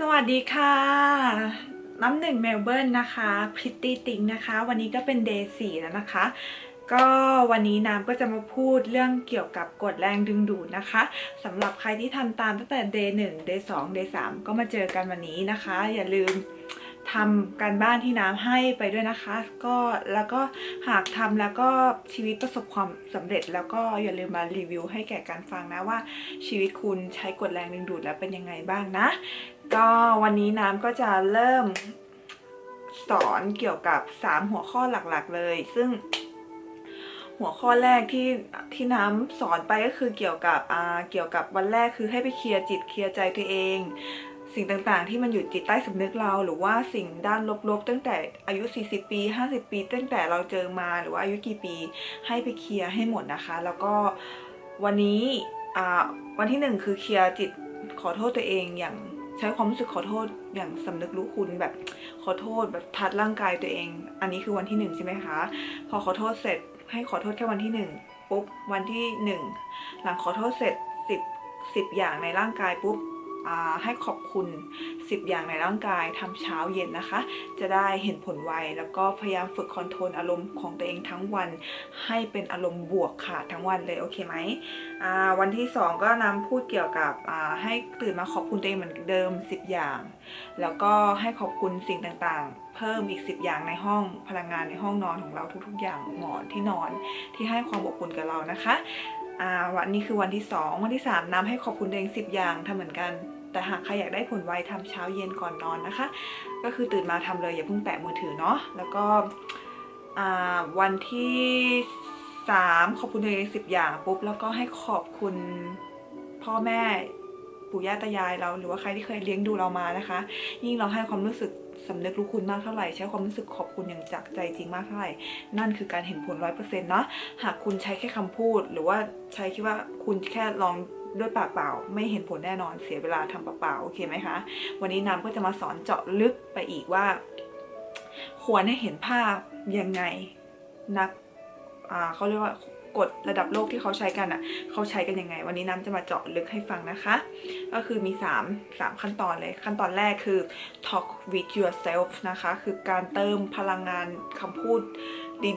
สวัสดีค่ะ น้ำหนึ่งเมลเบิร์นนะคะพริตตี้ติงนะคะ วันนี้ก็เป็นเดย์สี่แล้วนะคะ ก็วันนี้น้ำก็จะมาพูดเรื่องเกี่ยวกับกฎแรงดึงดูดนะคะสำหรับใครที่ทำตามตั้งแต่เดย์หนึ่งเดย์สองเดย์สามก็มาเจอกันวันนี้นะคะ อย่าลืมทำการบ้านที่น้ำให้ไปด้วยนะคะ ก็แล้วก็หากทำแล้วก็ชีวิตประสบความสำเร็จ แล้วก็อย่าลืมมารีวิวให้แก่การฟังนะว่าชีวิตคุณใช้กฎแรงดึงดูดแล้วเป็นยังไงบ้างนะ ก็วันนี้น้ำก็จะเริ่มสอนเกี่ยวกับ 3 หัวข้อหลักๆเลย ซึ่งหัวข้อแรกที่ที่น้ำสอนไปก็คือเกี่ยวกับอ่าเกี่ยวกับวันแรกคือให้ไปเคลียร์จิตเคลียร์ใจตัวเอง สิ่งต่างๆ ที่มันอยู่จิตใต้สำนึกเรา หรือว่าสิ่งด้านลบๆ ตั้งแต่อายุ 40 ปี 50 ปี ตั้งแต่เราเจอมาหรือว่าอายุกี่ปี ให้ไปเคลียร์ให้หมดนะคะ แล้วก็วันนี้วันที่หนึ่งคือเคลียร์จิตขอโทษตัวเองอย่าง ใช้ความรู้สึกขอโทษอย่างสำนึกรู้คุณแบบขอโทษแบบทัดร่างกายตัวเอง อันนี้คือวันที่หนึ่งใช่ไหมคะ พอขอโทษเสร็จให้ขอโทษแค่วันที่หนึ่งปุ๊บวันที่หนึ่งหลังขอโทษเสร็จสิบสิบอย่างในร่างกายปุ๊บ ให้ขอบคุณ 10 อย่างในร่างกายทำเช้าเย็นนะคะ จะได้เห็นผลไวแล้วก็พยายามฝึกคอนโทรลอารมณ์ของตัวเองทั้งวัน ให้เป็นอารมณ์บวกค่ะทั้งวันเลยโอเคไหมวันที่ 2 ก็นำพูดเกี่ยวกับให้ตื่นมาขอบคุณตัวเองเหมือนเดิม 10 อย่าง แล้วก็ให้ขอบคุณสิ่งต่างๆ เพิ่มอีก 10 อย่างในห้องพลังงานในห้องนอนของเราทุกๆ อย่างหมอนที่นอนที่ให้ความอบอุ่นกับเรานะคะวันนี้คือวันที่ 2 วันที่ 3นำให้ขอบคุณตัวเอง10 อย่างทำเหมือนกัน แต่หากใครอยากได้ผลไวทำเช้าเย็นก่อนนอนนะคะ ก็คือตื่นมาทำเลยอย่าเพิ่งแตะมือถือเนาะแล้วก็วันที่สามขอบคุณตัวเองสิบอย่างปุ๊บแล้วก็ให้ขอบคุณพ่อแม่ปู่ย่าตายายเราหรือว่าใครที่เคยเลี้ยงดูเรามานะคะ ยิ่งเราให้ความรู้สึกสำนึกรู้คุณมากเท่าไหร่ ใช้ความรู้สึกขอบคุณอย่างจากใจจริงมากเท่าไหร่ นั่นคือการเห็นผลร้อยเปอร์เซ็นต์เนาะหากคุณใช้แค่คำพูด หรือว่าใช้คิดว่าคุณแค่ลอง ด้วยปากเปล่า ไม่เห็นผลแน่นอนเสียเวลาทำปากเปล่าโอเคไหมคะ วันนี้น้ำก็จะมาสอนเจาะลึกไปอีกว่า ควรให้เห็นภาพยังไงนักอ่าเขาเรียกว่ากฎระดับโลกที่เขาใช้กันอะ เขาใช้กันยังไง วันนี้น้ำจะมาเจาะลึกให้ฟังนะคะ ก็คือมี 3 3 ขั้นตอนเลย ขั้นตอนแรกคือ talk with yourself นะคะ คือการเติมพลังงานคำพูด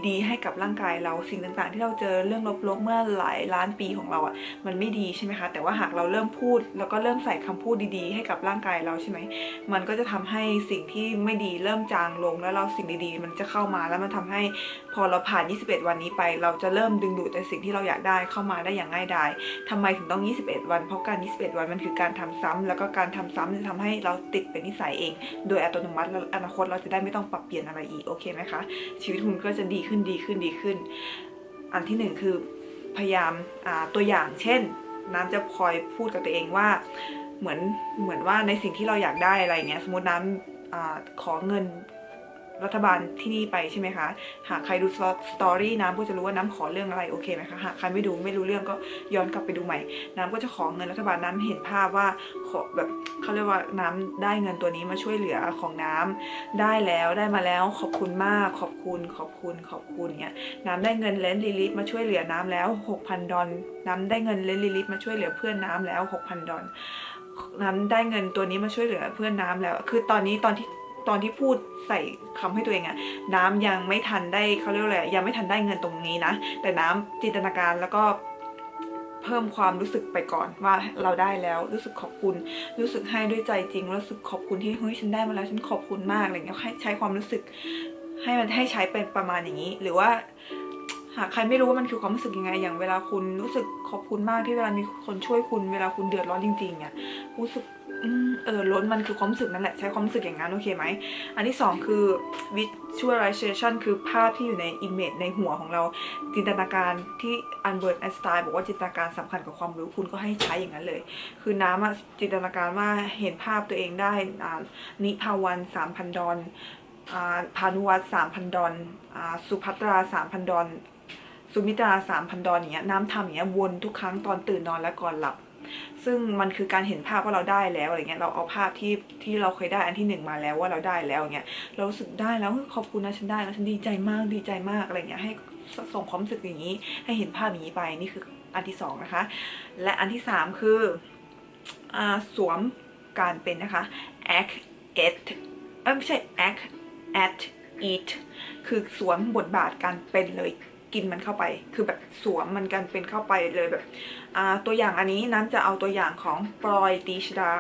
ดีๆ ให้กับร่างกายเราสิ่งต่างๆ ที่เราเจอเรื่องลบๆเมื่อหลายล้านปีของเราอะมันไม่ดีใช่ไหมคะ แต่ว่าหากเราเริ่มพูด แล้วก็เริ่มใส่คำพูดดีๆ ให้กับร่างกายเราใช่ไหมมันก็จะทำให้สิ่งที่ไม่ดีเริ่มจางลงแล้วเราสิ่งดีๆ มันจะเข้ามาแล้วมันทำให้พอเราผ่าน 21 วันนี้ไป เราจะเริ่มดึงดูดแต่สิ่งที่เราอยากได้เข้ามาได้อย่างง่ายดายทำไมถึงต้อง 21 วัน เพราะการ 21 วันมันคือการทำซ้ำแล้วก็การทำซ้ำจะทำให้เราติดเป็นนิสัยเอง โดยอัตโนมัติแล้วอนาคตเราจะได้ไม่ต้องปรับเปลี่ยนอะไรอีกโอเคไหมคะชีวิตคุณก็จะดีขึ้นดีขึ้นดีขึ้น อันที่หนึ่งคือพยายามาตัวอย่างเช่น น้ำจะคอยพูดกับตัวเองว่าเหมือนเหมือนว่าในสิ่งที่เราอยากได้อะไรเงี้ยสมมติน้ำอขอเงิน รัฐบาลที่นี่ไปใช่ไหมคะ หากใครดูสตอรี่น้ำก็จะรู้ว่าน้ำขอเรื่องอะไรโอเคไหมคะ หากใครไม่ดูไม่รู้เรื่องก็ย้อนกลับไปดูใหม่ น้ำก็จะขอเงินรัฐบาลน้ำเห็นภาพว่าขอแบบเขาเรียกว่าน้ำได้เงินตัวนี้มาช่วยเหลือของน้ำได้แล้วได้มาแล้วขอบคุณมากขอบคุณขอบคุณขอบคุณเนี้ยน้ำได้เงินเลนลิลิตมาช่วยเหลือน้ำแล้ว 6,000 ดอลน้ำได้เงินเลนลิลิตมาช่วยเหลือเพื่อนน้ำแล้ว 6,000 ดอลน้ำได้เงินตัวนี้มาช่วยเหลือเพื่อนน้ำแล้ว คือตอนนี้ตอนที่ ตอนที่พูดใส่คำให้ตัวเองอะน้ำยังไม่ทันได้เขาเรียกอะไรยังไม่ทันได้เงินตรงนี้นะ แต่น้ำจินตนาการแล้วก็เพิ่มความรู้สึกไปก่อนว่าเราได้แล้วรู้สึกขอบคุณ รู้สึกให้ด้วยใจจริง รู้สึกขอบคุณที่เฮ้ยฉันได้มาแล้วฉันขอบคุณมากอะไรเงี้ยใช้ความรู้สึกให้มันให้ใช้เป็นประมาณอย่างนี้ หรือว่า หากใครไม่รู้ว่ามันคือความรู้สึกยังไง อย่างเวลาคุณรู้สึกขอบคุณมากที่เวลามีคนช่วยคุณเวลาคุณเดือดร้อนจริงๆเนี่ยรู้สึกเออล้นมันคือความรู้สึกนั่นแหละใช้ความรู้สึกอย่างนั้นโอเคไหม อันที่สองคือ visualization คือภาพที่อยู่ใน image ในหัวของเราจินตนาการที่อันเบิร์ตไอน์สไตน์บอกว่าจินตนาการสำคัญกับความรู้คุณก็ให้ใช้อย่างนั้นเลย คือน้ำอะจินตนาการว่าเห็นภาพตัวเองได้นิพาวันสามพันดอนพานุวัตสามพันดอนสุภัตราสามพันดอน สุมิตราสามพันดอนอย่างเงี้ยน้ำทำอย่างเงี้ยวนทุกครั้งตอนตื่นนอนและก่อนหลับ ซึ่งมันคือการเห็นภาพว่าเราได้แล้วอะไรเงี้ยเราเอาภาพที่ที่เราเคยได้อันที่หนึ่งมาแล้วว่าเราได้แล้วเงี้ยเรารู้สึกได้แล้วขอบคุณนะฉันได้แล้วฉันดีใจมากดีใจมากอะไรเงี้ยให้ส่งความรู้สึกอย่างนี้ ให้เห็นภาพอย่างนี้ไปนี่คืออันที่สองนะคะ และอันที่สามคืออ่าสวมการเป็นนะคะ act it เอ้ไม่ใช่ act at it คือสวมบทบาทการเป็นเลยกินมันเข้าไป คือแบบสวมมันกันเป็นเข้าไปเลยแบบอ่าตัวอย่างอันนี้น้ำจะเอาตัวอย่างของปลอยตีชดา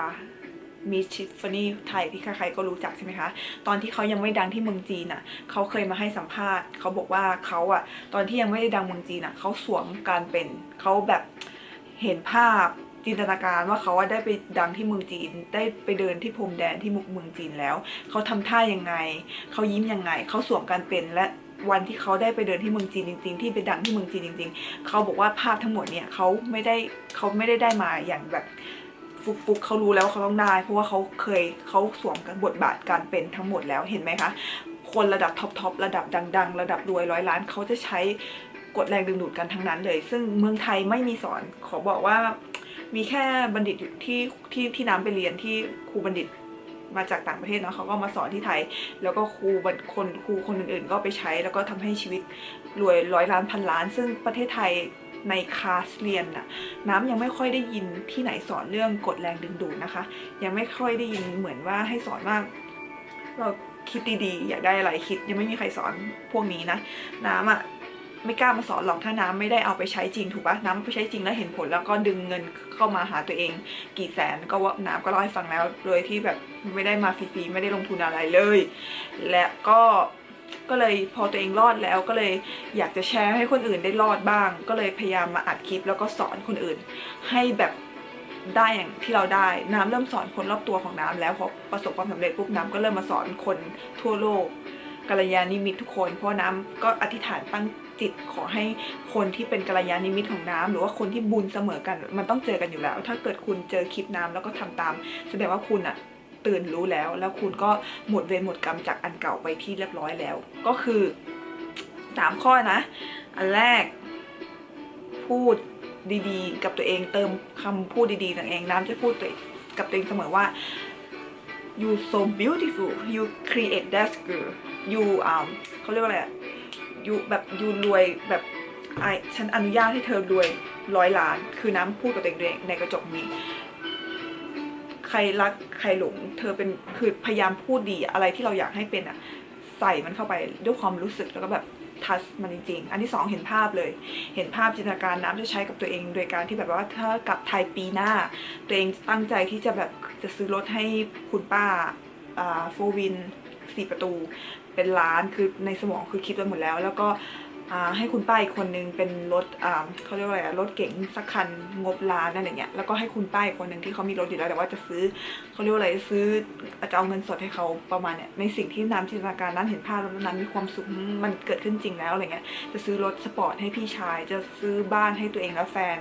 มิชิฟานี่ไทยที่ใครๆก็รู้จักใช่ไหมคะ ตอนที่เขายังไม่ดังที่เมืองจีนอะเขาเคยมาให้สัมภาษณ์เขาบอกว่าเขาอะ ตอนที่ยังไม่ได้ดังเมืองจีนอะเขาสวมการเป็นเขาแบบเห็นภาพ จินตนาการว่าเขาว่าได้ไปดังที่เมืองจีน ได้ไปเดินที่พรมแดนที่มุกเมืองจีนแล้ว เขาทำท่ายังไง เขายิ้มยังไง เขาสวมการเป็นและวันที่เขาได้ไปเดินที่เมืองจีนจริง ๆ ที่ไปดังที่เมืองจีนจริง ๆ เขาบอกว่าภาพทั้งหมดเนี่ยเขาไม่ได้เขาไม่ได้ได้มาอย่างแบบฟุกฟุกเขารู้แล้วว่าเขาต้องได้ เพราะว่าเขาเคยเขาสวมกับบทบาทการเป็นทั้งหมดแล้วเห็นไหมคะคนระดับท็อปทอประดับดัง ๆ ระดับรวยร้อยล้านเขาจะใช้กฎแรงดึงดูดกันทั้งนั้นเลย ซึ่งเมืองไทยไม่มีสอนขอบอกว่า มีแค่บัณฑิตอยู่ที่ที่ที่น้ำไปเรียนที่ครูบัณฑิตมาจากต่างประเทศเนาะเขาก็มาสอนที่ไทย แล้วก็ครูคนครูคนอื่นๆ ก็ไปใช้ แล้วก็ทำให้ชีวิตรวยร้อยล้านพันล้าน ซึ่งประเทศไทยในคลาสเรียนน่ะน้ำยังไม่ค่อยได้ยินที่ไหนสอนเรื่องกฎแรงดึงดูดนะคะ ยังไม่ค่อยได้ยินเหมือนว่าให้สอนว่าเราคิดดีๆ อยากได้อะไรคิดยังไม่มีใครสอนพวกนี้นะ น้ำอะ ไม่กล้ามาสอนหรอกถ้าน้ำไม่ได้เอาไปใช้จริงถูกปะน้ำไปใช้จริงแล้วเห็นผลแล้วก็ดึงเงินเข้ามาหาตัวเอง กี่แสนก็ว่าน้ำก็เล่าให้ฟังแล้วโดยที่แบบไม่ได้มาฟรีๆไม่ได้ลงทุนอะไรเลย และก็ก็เลยพอตัวเองรอดแล้วก็เลยอยากจะแชร์ให้คนอื่นได้รอดบ้าง ก็เลยพยายามมาอัดคลิปแล้วก็สอนคนอื่น ให้แบบได้อย่างที่เราได้น้ำเริ่มสอนคนรอบตัวของน้ำแล้วพอประสบความสำเร็จปุ๊บน้ำก็เริ่มมาสอนคนทั่วโลกกัลยาณิมิตทุกคนเพราะน้ำก็อธิษฐานตั้ง จิตขอให้คนที่เป็นกัลยาณิมิตของน้ำหรือว่าคนที่บุญเสมอกัน มันต้องเจอกันอยู่แล้ว ถ้าเกิดคุณเจอคลิปน้ำแล้วก็ทำตาม แสดงว่าคุณอะตื่นรู้แล้ว แล้วคุณก็หมดเวรหมดกรรมจากอันเก่าไปที่เรียบร้อยแล้ว ก็คือสามข้อนะ อันแรก พูดดีๆ กับตัวเองเติมคำพูดดีๆตัวเองน้ำจะพูดตัวกับตัวเองเสมอว่า you so beautiful you create that girl you um เขาเรียกว่าอะไรอะ you แบบ you รวยแบบไอฉันอนุญาตให้เธอรวยร้อยล้าน คือน้ำพูดกับตัวเองในกระจกนี้ ใครรักใครหลง เธอเป็นคือพยายามพูดดีอะไรที่เราอยากให้เป็นอะใส่มันเข้าไปด้วยความรู้สึกแล้วก็แบบทัชมันจริงๆ อันที่สองเห็นภาพเลย เห็นภาพจินตนาการน้ำจะใช้กับตัวเองโดยการที่แบบว่าถ้ากลับไทยปีหน้า ตัวเองตั้งใจที่จะแบบจะซื้อรถให้คุณป้าโฟวินสี่ประตู เป็นล้านคือในสมองคือคิดไว้หมดแล้ว แล้วก็ให้คุณป้าอีกคนนึงเป็นรถเขาเรียกว่าอะไรรถเก๋งสักคันงบล้านนั่นอะไรเงี้ยแล้วก็ให้คุณป้าอีกคนหนึ่งที่เขามีรถอยู่แล้วแต่ว่าจะซื้อเขาเรียกว่าอะไรซื้อจะเอาเงินสดให้เขาประมาณเนี้ยในสิ่งที่น้ำจินตนาการนั้นเห็นภาพแล้วนั้นมีความสุขมันเกิดขึ้นจริงแล้วอะไรเงี้ยจะซื้อรถสปอร์ตให้พี่ชาย จะซื้อบ้านให้ตัวเองและแฟน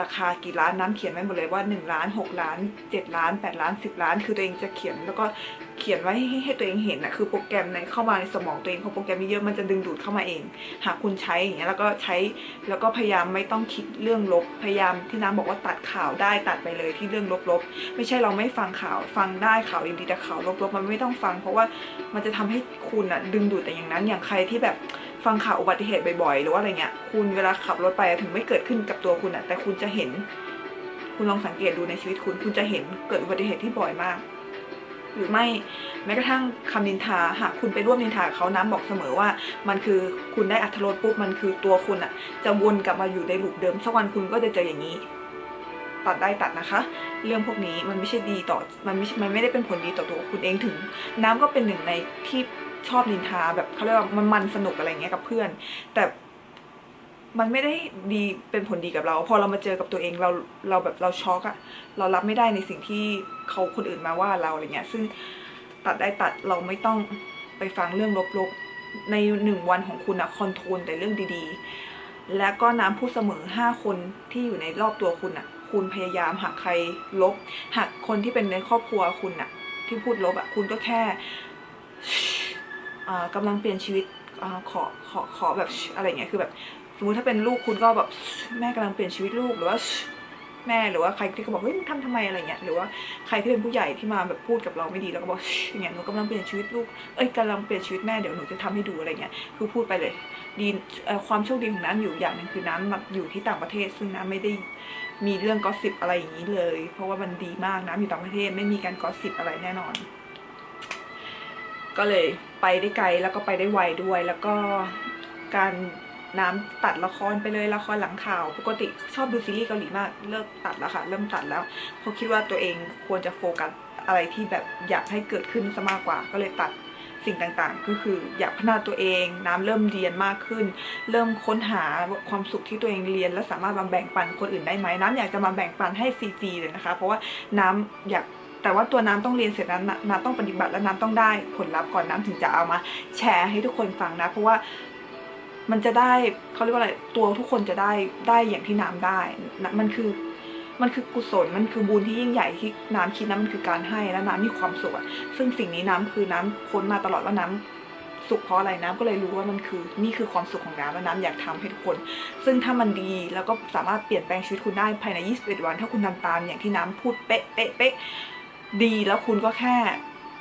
ราคากี่ล้านน้ำเขียนไว้หมดเลยว่า 1 ล้าน 6 ล้าน 7 ล้าน 8 ล้าน 10 ล้าน คือตัวเองจะเขียนแล้วก็ เขียนไว้ให้ให้ตัวเองเห็นนะคือโปรแกรมในเข้ามาในสมองตัวเองพอโปรแกรมมีเยอะมันจะดึงดูดเข้ามาเอง หากคุณใช้อย่างเงี้ยแล้วก็ใช้แล้วก็พยายามไม่ต้องคิดเรื่องลบพยายามที่น้ำบอกว่าตัดข่าวได้ตัดไปเลยที่เรื่องลบๆไม่ใช่เราไม่ฟังข่าวฟังได้ข่าวดีๆแต่ข่าวลบๆมันไม่ต้องฟัง เพราะว่ามันจะทำให้คุณอะดึงดูดแต่อย่างนั้น อย่างใครที่แบบฟังข่าวอุบัติเหตุบ่อยๆ หรือว่าอะไรเงี้ยคุณเวลาขับรถไปถึงไม่เกิดขึ้นกับตัวคุณอะแต่คุณจะเห็น คุณลองสังเกตดูในชีวิตคุณคุณจะเห็นเกิดอุบัติเหตุที่บ่อยมาก หรือไม่แม้กระทั่งคำนินทาหากคุณไปร่วมนินทาเขาน้ำบอกเสมอว่า มันคือคุณได้อัธรสปุ๊บมันคือตัวคุณอะจะวนกลับมาอยู่ในลูปเดิมสักวันคุณก็จะเจออย่างนี้ ตัดได้ตัดนะคะ เรื่องพวกนี้มันไม่ใช่ดีต่อมันไม่ใช่มันไม่ได้เป็นผลดีต่อตัวคุณเองถึง น้ำก็เป็นหนึ่งในที่ชอบนินทาแบบเขาเรียกว่ามันมันสนุกอะไรเงี้ยกับเพื่อน แต่ มันไม่ได้ดีเป็นผลดีกับเรา พอเรามาเจอกับตัวเองเราเราแบบเราช็อกอะเรารับไม่ได้ในสิ่งที่เขาคนอื่นมาว่าเราอะไรเงี้ย ซึ่งตัดได้ตัดเราไม่ต้องไปฟังเรื่องลบๆในหนึ่งวันของคุณอะคอนโทรลแต่เรื่องดีๆ และก็น้ำพูดเสมอห้าคนที่อยู่ในรอบตัวคุณอะคุณพยายามหากใครลบหากคนที่เป็นในครอบครัวคุณอะที่พูดลบอะคุณก็แค่อ่ากำลังเปลี่ยนชีวิตอขอขอขอแบบอะไรเงี้ยคือแบบ สมมติถ้าเป็นลูกคุณก็แบบแม่กำลังเปลี่ยนชีวิตลูกหรือว่าแม่หรือว่าใครที่เขาบอกเฮ้ยมึงทำทำไมอะไรเงี้ยหรือว่าใครที่เป็นผู้ใหญ่ที่มาแบบพูดกับเราไม่ดีแล้วก็บอกอย่างเงี้ยหนูกำลังเปลี่ยนชีวิตลูกเอ้ยกำลังเปลี่ยนชีวิตแม่เดี๋ยวหนูจะทำให้ดูอะไรเงี้ยคือพูดไปเลยดีความโชคดีของน้ำอยู่อย่างหนึ่งคือน้ำแบบอยู่ที่ต่างประเทศ ซึ่งน้ำไม่ได้มีเรื่องกอสซิบอะไรอย่างนี้เลย เพราะว่ามันดีมากน้ำอยู่ต่างประเทศไม่มีการกอสซิบอะไรแน่นอน ก็เลยไปได้ไกลแล้วก็ไปได้ไวด้วยแล้วก็การ น้ำตัดละครไปเลยละครหลังข่าว ปกติชอบดูซีรีส์เกาหลีมากเลิกตัดแล้วค่ะ เริ่มตัดแล้วเพราะคิดว่าตัวเองควรจะโฟกัสอะไรที่แบบอยากให้เกิดขึ้นซะมากกว่าก็เลยตัดสิ่งต่างๆ ก็คืออยากพัฒนาตัวเองน้ำเริ่มเรียนมากขึ้น เริ่มค้นหาความสุขที่ตัวเองเรียน และสามารถมาแบ่งปันคนอื่นได้ไหมน้ำอยากจะมาแบ่งปันให้ฟรีๆเลยนะคะ เพราะว่าน้ำอยากแต่ว่าตัวน้ำต้องเรียนเสร็จนั้นน้ำต้องปฏิบัติและน้ำต้องได้ผลลัพธ์ก่อนน้ำถึงจะเอามาแชร์ให้ทุกคนฟังนะ เพราะว่า มันจะได้เขาเรียกว่าอะไรตัวทุกคนจะได้ได้อย่างที่น้ำได้นะมันคือมันคือกุศลมันคือบุญที่ยิ่งใหญ่ที่น้ำคิดนะมันคือการให้และน้ำมีความสุขซึ่งสิ่งนี้น้ำคือน้ำค้นมาตลอดว่าน้ำสุขเพราะอะไรน้ำก็เลยรู้ว่ามันคือนี่คือความสุขของน้ำและน้ำอยากทำให้ทุกคน ซึ่งถ้ามันดีแล้วก็สามารถเปลี่ยนแปลงชีวิตคุณได้ภายใน 21 วัน ถ้าคุณทำตามอย่างที่น้ำพูดเป๊ะเป๊ะเป๊ะดีแล้วคุณก็แค่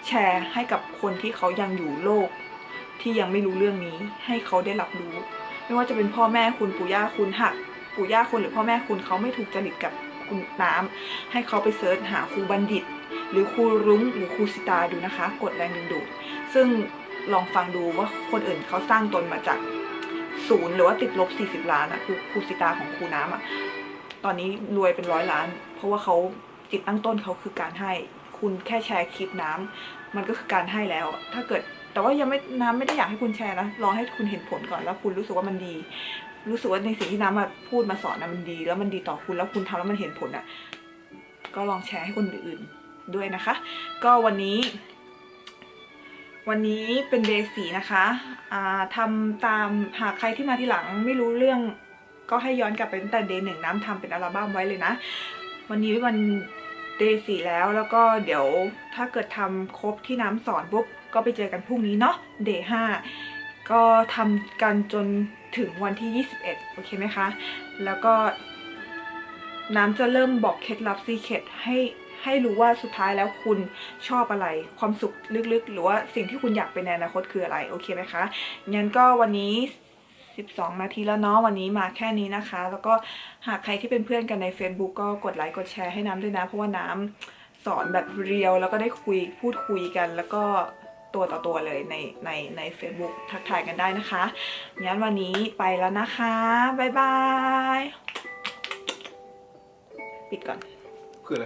แชร์ให้กับคนที่เขายังอยู่โลก ที่ยังไม่รู้เรื่องนี้ ให้เขาได้รับรู้ ไม่ว่าจะเป็นพ่อแม่คุณปู่ย่าคุณหักปู่ย่าคุณหรือพ่อแม่คุณเขาไม่ถูกจริตกับคุณน้ำให้เขาไปเซิร์ชหาครูบัณฑิต หรือครูรุ้งหรือครูสิตาดูนะคะ กดแรงดึงดูดซึ่งลองฟังดูว่าคนอื่นเขาสร้างตนมาจากศูนย์หรือว่าติดลบ 40 ล้านอะคือครูสิตาของครูน้ำอะตอนนี้รวยเป็นร้อยล้าน เพราะว่าเขาจิตตั้งต้นเขาคือการให้คุณแค่แชร์คลิปน้ำ มันก็คือการให้แล้ว ถ้าเกิดแต่ว่ายังไม่น้ำไม่ได้อยากให้คุณแชร์นะรอให้คุณเห็นผลก่อนแล้วคุณรู้สึกว่ามันดี รู้สึกว่าในสิ่งที่น้ำมาพูดมาสอนนะมันดี แล้วมันดีต่อคุณแล้วคุณทำแล้วมันเห็นผลอะก็ลองแชร์ให้คนอื่นด้วยนะคะ ก็วันนี้ วันนี้เป็นเดย์สีนะคะอ่าทำตามหากใครที่มาทีหลังไม่รู้เรื่องก็ให้ย้อนกลับไปตั้งแต่เดย์หนึ่งน้ำทำเป็นอัลบั้มไว้เลยนะ วันนี้วัน เดย์สี่แล้วแล้วก็เดี๋ยวถ้าเกิดทำครบที่น้ำสอนปุ๊บก็ไปเจอกันพรุ่งนี้เนาะเดย์ห้าก็ทำกันจนถึงวันที่ 21 โอเคไหมคะ แล้วก็น้ำจะเริ่มบอกเคล็ดลับซีเคร็ตให้ให้รู้ว่าสุดท้ายแล้วคุณชอบอะไร ความสุขลึกๆ หรือว่าสิ่งที่คุณอยากเป็นในอนาคตคืออะไร โอเคไหมคะ งั้นก็วันนี้ 12 นาทีแล้วเนาะวันนี้มาแค่นี้นะคะ แล้วก็หากใครที่เป็นเพื่อนกันใน Facebook ก็กดไลค์กดแชร์ให้น้ำด้วยนะ เพราะว่าน้ำสอนแบบเรียวแล้วก็ได้คุยพูดคุยกัน แล้วก็ตัวต่อตัวเลยในในใน Facebook ทักทายกันได้นะคะงั้นวันนี้ไปแล้วนะคะบ๊ายบาย ปิดก่อนคืออะไร